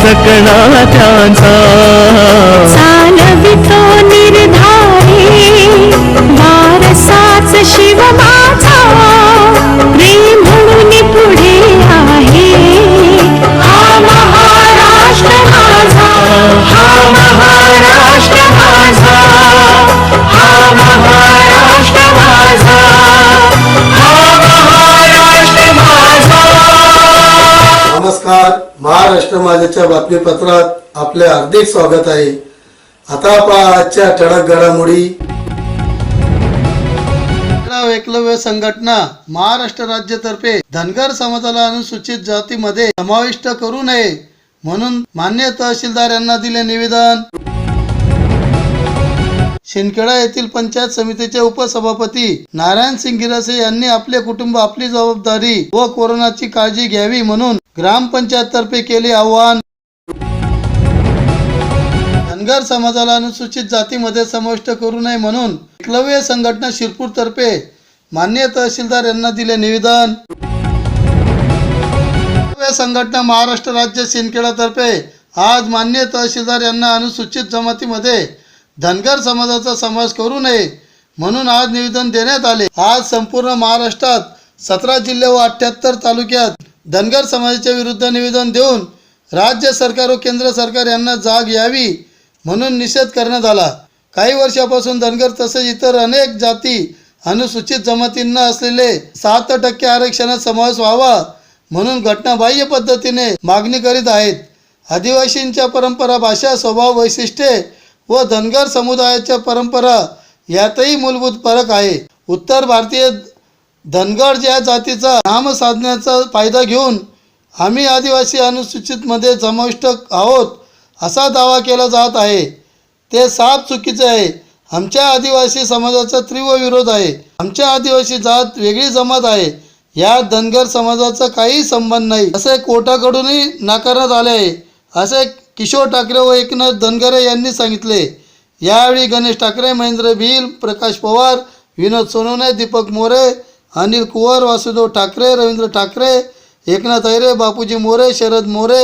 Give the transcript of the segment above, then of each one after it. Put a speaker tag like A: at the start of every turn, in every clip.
A: इतिहास कणा त्यांचा.
B: चालवितो निर्धारी वारसाच शिव माझा. प्रेम म्हणून पुढे आहे. हा महाराष्ट्र माझा. हा महाराष्ट्र माझा. हा महाराष्ट्र माझा. हा महाराष्ट्र माझा.
C: नमस्कार. महाराष्ट्र माझ्याच्या बातमीपत्रात आपले हार्दिक स्वागत आहे. आता पहा आजच्या ठळक घडामोडी. एकलव्य संघटना महाराष्ट्र राज्यातर्फे धनगर समाजाला अनुसूचित जातीमध्ये समाविष्ट करू नये म्हणून मान्य तहसीलदार यांना दिले निवेदन. शिंदखेडा येथील पंचायत समितीचे उपसभापती नारायण सिंग गिरासे यांनी आपले कुटुंब आपली जबाबदारी व कोरोनाची काळजी घ्यावी म्हणून ग्रामपंचायत तर्फे केले आवाहन. धनगर समाजाला अनुसूचित जातीमध्ये समाविष्ट करू नये म्हणून एकलव्य संघटना शिरपूर तर्फे मान्य तहसीलदार यांना दिले निवेदन. संघटना महाराष्ट्र राज्य शिंदखेडा तर्फे आज मान्य तहसीलदार यांना अनुसूचित जमातीमध्ये धनगर समाजाचा समावेश करू नये म्हणून आज निवेदन देण्यात आले. आज संपूर्ण महाराष्ट्रात सतरा जिल्हे व अठ्याहत्तर तालुक्यात धनगर समाजाच्या विरुद्ध निवेदन देऊन राज्य सरकार व केंद्र सरकार यांना जाग यावी म्हणून निषेध करण्यात आला. काही वर्षापासून धनगर तसेच इतर अनेक जाती अनुसूचित जमातींना असलेले सात टक्के आरक्षणात समावेश व्हावा म्हणून घटनाबाह्य पद्धतीने मागणी करीत आहेत. आदिवासींच्या परंपरा भाषा स्वभाव वैशिष्ट्ये व धनगर समुदायाच्या परंपरा यातही मूलभूत फरक आहे. उत्तर भारतीय धनगर या जातीचा नाम साधण्याचा फायदा घेऊन आम्ही आदिवासी अनुसूचितमध्ये समाविष्ट आहोत असा दावा केला जात आहे. ते साफ चुकीचे आहे. आमच्या आदिवासी समाजाचा तीव्र विरोध आहे. आमच्या आदिवासी जात वेगळी जमात आहे. या धनगर समाजाचा काही संबंध नाही. असे कोर्टाकडूनही नाकारण्यात आले आहे. असे किशोर ठाकरे व एकनाथ धनगरे यांनी सांगितले. यावेळी गणेश ठाकरे महेंद्र भील प्रकाश पवार विनोद सोनवणे दीपक मोरे अनिल कुवर वासुदेव ठाकरे रवींद्र ठाकरे एकनाथ ऐरे बापूजी मोरे शरद मोरे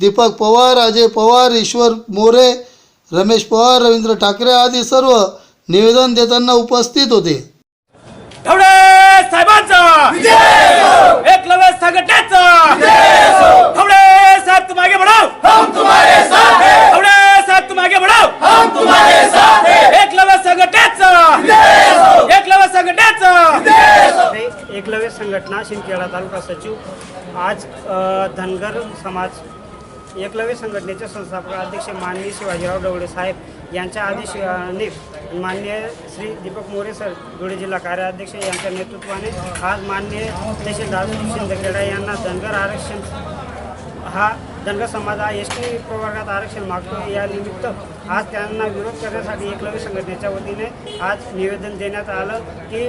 C: दीपक पवार अजय पवार ईश्वर मोरे रमेश पवार रवींद्र ठाकरे आदी सर्व निवेदन देताना उपस्थित होते
D: एवढे साहेबांचा एकलव्य संघटनेचा एवढे साहेब तुम आगे बढ़ो हम तुम्हारे साथ हैं एवढे साहेब तुम आगे बढ़ो हम तुम्हारे साथ हैं एकलव्य संघटनेचा एकलव्य संघटनेचा
E: ते एकलव्य संघटना शिंदखेडा तालुका सचिव आज धनगर समाज एकलव्य संघटनेचे संस्थापक अध्यक्ष माननीय शिवाजीराव डवळे साहेब यांच्या आदेशाने मान्य श्री दीपक मोरे सर धुळे जिल्हा कार्याध्यक्ष यांच्या नेतृत्वाने आज मान्य तहसीलदार शिंदखेडा यांना धनगर आरक्षण हा धनगर समाज हा एस टी प्रवर्गात आरक्षण मागतो या निमित्त आज त्यांना विरोध करण्यासाठी एकलव्य संघटनेच्या वतीने आज निवेदन देण्यात आलं की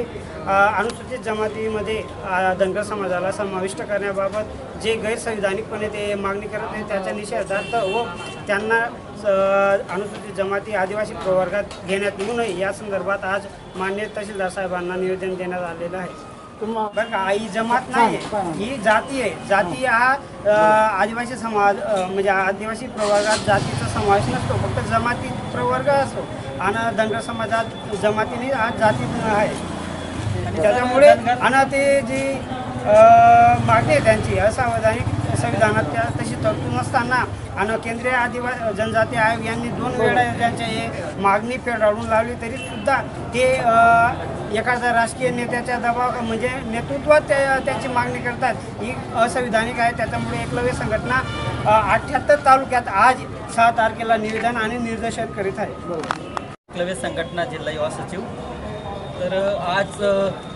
E: अनुसूचित जमातीमध्ये अ, धनगर समाजाला समाविष्ट करण्याबाबत जे गैरसंविधानिकपणे ते मागणी करत नाही त्याच्या निषेधार्थ व त्यांना अनुसूचित जमाती आदिवासी प्रवर्गात घेण्यात येऊ नये या संदर्भात आज मान्य तहसीलदार साहेबांना निवेदन देण्यात आलेलं आहे. बरं का ही जमात नाही ही. जाती आहे. जाती हा आदिवासी समाज म्हणजे आदिवासी प्रवर्गात जातीचा समावेश नसतो. फक्त जमाती प्रवर्ग असतो. आणि धनगर समाजात जमातीने आज जाती आहे. त्याच्यामुळे आणि ते जी मागणी आहे त्यांची असंवैधानिक संविधानात त्या तशी तरतूद नसताना आणि केंद्रीय आदिवासी जनजाती आयोग यांनी दोन वेळा त्यांच्या हे मागणी फेटाळून लावली तरी सुद्धा ते एखाद्या राजकीय नेत्याच्या दबाव म्हणजे नेतृत्वात ते त्यांची मागणी करतात. ही असंविधानिक आहे त्याच्यामुळे एकलव्य संघटना अठ्ठ्याहत्तर तालुक्यात आज सहा तारखेला निवेदन आणि निर्देशन करीत आहे.
F: एकलव्य संघटना जिल्हा युवा सचिव. तर आज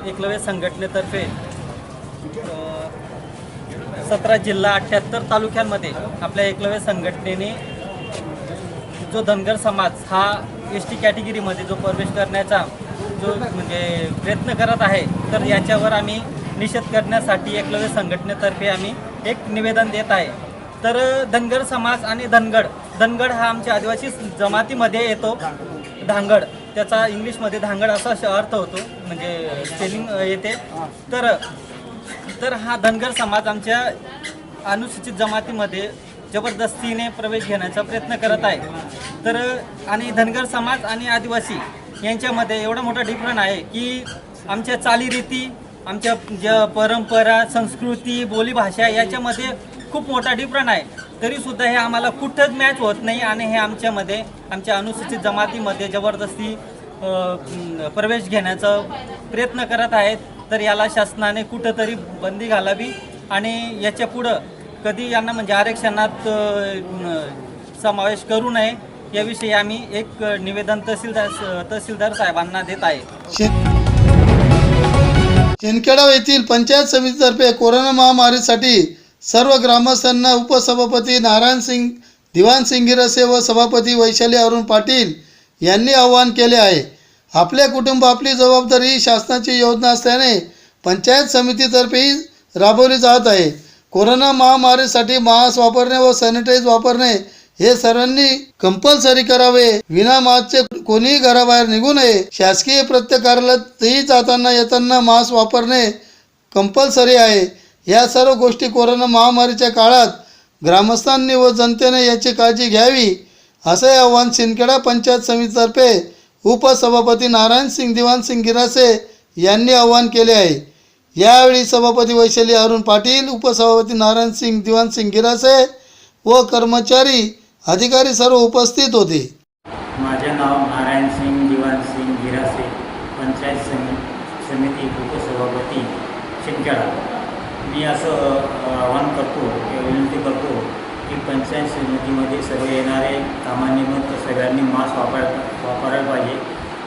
F: एकलव्य संघटनेतर्फे सतरा जिल्हा अठ्ठ्याहत्तर तालुक्यांमध्ये आपल्या एकलव्य संघटनेने जो धनगर समाज हा एस टी कॅटेगरीमध्ये जो प्रवेश करण्याचा जो म्हणजे प्रयत्न करत आहे तर याच्यावर आम्ही निषेध करण्यासाठी एकलव्य संघटनेतर्फे आम्ही एक निवेदन देत आहे. तर धनगर समाज आणि धनगड धनगड हा आमच्या आदिवासी जमातीमध्ये येतो. धांगड त्याचा इंग्लिशमध्ये धांगड असा अर्थ होतो म्हणजे स्पेलिंग येते. तर तर हा धनगर समाज आमच्या अनुसूचित जमातीमध्ये जबरदस्तीने प्रवेश घेण्याचा प्रयत्न करत आहे. तर आणि धनगर समाज आणि आदिवासी यांच्यामध्ये एवढा मोठा डिफरंट आहे की आमच्या चालीरीती आमच्या ज्या परंपरा संस्कृती बोलीभाषा याच्यामध्ये खूप मोठा डिफरंट आहे. तरीसुद्धा हे आम्हाला कुठंच मॅच होत नाही आणि हे आमच्यामध्ये आमच्या अनुसूचित जमातीमध्ये जबरदस्ती प्रवेश घेण्याचा प्रयत्न करत आहेत. तर याला शासनाने कुठंतरी बंदी घालावी आणि याच्या पुढं कधी यांना म्हणजे आरक्षणात समावेश करू नये याविषयी आम्ही एक निवेदन तहसीलदार तहसीलदार साहेबांना देत आहे.
C: शिंदखेडा येथील पंचायत समितीतर्फे कोरोना महामारीसाठी सर्व ग्रामस्थांना उपसभापती नारायण सिंग दिवान सिंगिरसे व सभापती वैशाली अरुण पाटील यांनी आवाहन केले आहे. आपले कुटुंब आपली जबाबदारी ही शासनाची योजना असल्याने पंचायत समितीतर्फेही राबवली जात आहे. कोरोना महामारीसाठी मास्क वापरणे व सॅनिटाईज वापरणे हे सर्वांनी कंपल्सरी करावे. विना मास्कचे कोणीही घराबाहेर निघू नये. शासकीय प्रत्येक कार्यालयातही जाताना येताना मास्क वापरणे कंपल्सरी आहे. या सर्व गोष्टी कोरोना महामारीच्या काळात ग्रामस्थांनी व जनतेने याची काळजी घ्यावी असे आव्हान सिंदखेडा पंचायत समितीतर्फे उपसभापती नारायण सिंग दिवान सिंग गिरासे यांनी आवाहन केले आहे. यावेळी सभापती वैशाली अरुण पाटील उपसभापती नारायण सिंग दिवान सिंग गिरासे व कर्मचारी अधिकारी सर्व उपस्थित होते.
G: माझे नाव नारायण सिंग दिवान सिंग गिरासे पंचायत समि समिती उपसभापती शिंकेळा मी असं आवाहन करतो विनंती करतो की पंचायत समितीमध्ये सर्व येणारे कामानिमित्त सगळ्यांनी मास्क वापर वापरायला पाहिजे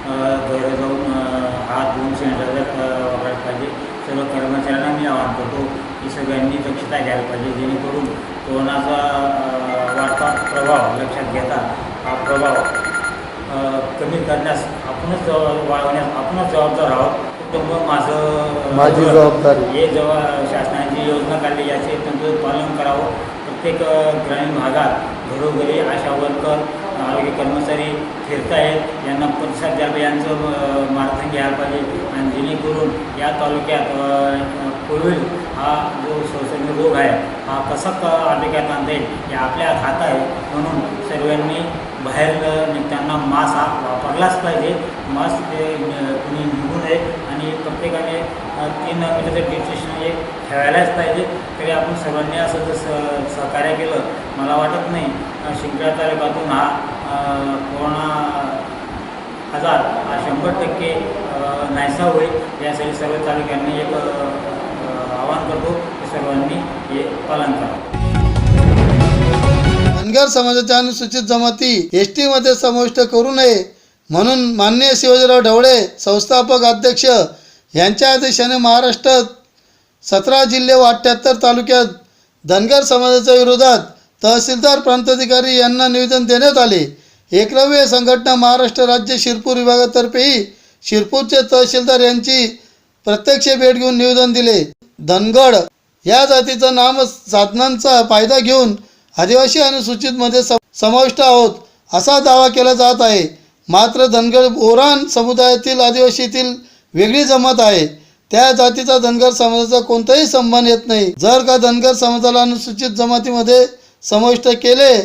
G: अ, घरं जाऊन अ, हात धुवून सॅनिटायझर अ, वापरायला पाहिजे सर्व कर्मचाऱ्यांना मी आवाहन करतो की सगळ्यांनी दक्षता घ्यायला पाहिजे जेणेकरून कोरोनाचा अ, वाढता प्रभाव लक्षात घेता हा प्रभाव अ, कमी करण्यास आपणच जबाब- वाढवण्यास आपणच जबाबदार आहोत. कुटुंब माझं
C: माझी जबाबदारी.
G: हे जेव्हा शासनाची योजना काढली याचे त्यांचं पालन करावं. प्रत्येक ग्रामीण भागात घरोघरी आशा वर्कर आरोग्य कर्मचारी फिरतायत यांना प्रतिसाद द्यावा यांचं मार्गदर्शन घ्यायला पाहिजे. आणि जेणेकरून या तालुक्यात कोविड हा जो संसर्ग रोग आहे हा कसा क आटोक्यात आणता येईल हे आपल्या हातात आहे. म्हणून सर्वांनी बाहेर निघताना मास्क हा वापरलाच पाहिजे. मास्क ते कुणी निघू नये आणि प्रत्येकाने तीन मीटरचं डिस्टेशन हे ठेवायलाच पाहिजे. तरी आपण सर्वांनी असं जर स सहकार्य केलं मला वाटत नाही अ, तालुक्यातून हा कोरोना आजार हा शंभर टक्के नाहीसा होईल. यासाठी सर्व तालुक्यांनी एक आवाहन करतो सर्वांनी हे पालन करावं
C: धनगर समाजाच्या अनुसूचित जमाती एसमध्ये समाविष्ट करू नये म्हणून माननीय शिवाजीराव ढवळे संस्थापक अध्यक्ष यांच्या आदेशाने महाराष्ट्रात सतरा जिल्हे व अठ्ठ्याहत्तर तालुक्यात धनगर समाजाच्या विरोधात तहसीलदार प्रांताधिकारी यांना निवेदन देण्यात आले. एकलव्य संघटना महाराष्ट्र राज्य शिरपूर विभागातर्फेही शिरपूरचे तहसीलदार यांची प्रत्यक्ष भेट घेऊन निवेदन दिले. धनगड या जातीचा नाम साधनांचा फायदा घेऊन आदिवासी अनुसूचितमध्ये सम समाविष्ट आहोत असा दावा केला जात आहे. मात्र धनगर ओरान समुदायातील आदिवासीतील वेगळी जमात आहे. त्या जातीचा धनगर समाजाचा कोणताही संबंध येत नाही. जर का धनगर समाजाला अनुसूचित जमातीमध्ये समाविष्ट केले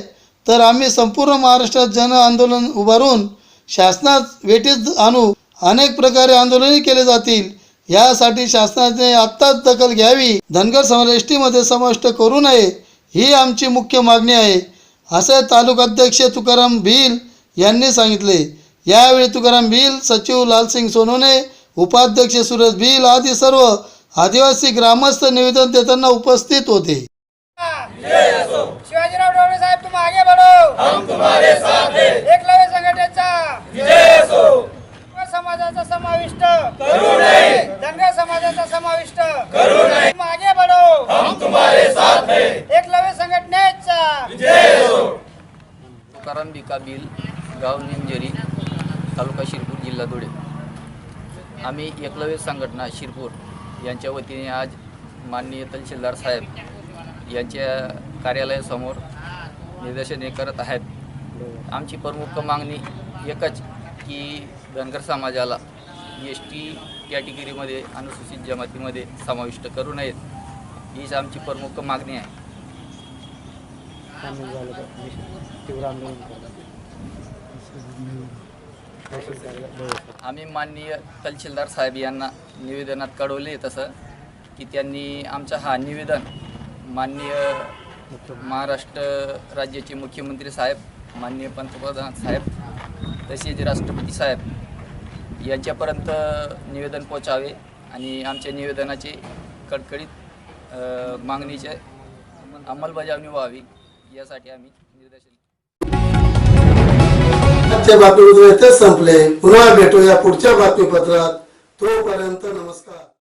C: तर आम्ही संपूर्ण महाराष्ट्रात जन आंदोलन उभारून शासनात वेटीत आणू. अनेक प्रकारे आंदोलनही केले जातील. यासाठी शासनाने आत्ताच दखल घ्यावी. धनगर समाज एस टीमध्ये समाविष्ट करू नये. ही आमची मुख्य मागणी आहे. असे तालुकाध्यक्ष तुकाराम भील यांनी सांगितले. यावेळी तुकाराम भील सचिव लालसिंग सोनोने उपाध्यक्ष सुरेश भील आदी सर्व आदिवासी ग्रामस्थ निवेदन देताना उपस्थित होते.
E: शिवाजीराव डोळे साहेब तुम आगे बढ़ो हम तुम्हारे साथ हैं एकलव्य संघटनेचा विजय असो समाजाचा समाविष्ट करू नये धनगर समाजाचा समाविष्ट करू नये तुम आगे बढ़ो हम तुम्हारे साथ हैं एकलव्य संघटनेचा विजय असो
H: तुकाराम बिका बिल गाव निमजरी तालुका शिरपूर जिल्हा धुळे. आम्ही एकलव्य संघटना शिरपूर यांच्या वतीने आज माननीय तहसीलदार साहेब यांच्या कार्यालयासमोर निदर्शने करत आहेत. आमची प्रमुख मागणी एकच की धनगर समाजाला एस टी कॅटेगरीमध्ये अनुसूचित जमातीमध्ये समाविष्ट करू नयेत. हीच आमची प्रमुख मागणी आहे. आम्ही माननीय तहसीलदार साहेब यांना निवेदनात कळवले तसं की त्यांनी आमचा हा निवेदन माननीय महाराष्ट्र राज्याचे मुख्यमंत्री साहेब माननीय पंतप्रधान साहेब तसेच राष्ट्रपती साहेब यांच्यापर्यंत निवेदन पोचावे आणि आमच्या निवेदनाची कडकडीत मागणीचे अंमलबजावणी व्हावी. यासाठी आम्ही निर्देशन
C: आजच्या बातमीपत्र इथेच संपले. पुन्हा भेटूया पुढच्या बातमीपत्रात. तोपर्यंत नमस्कार.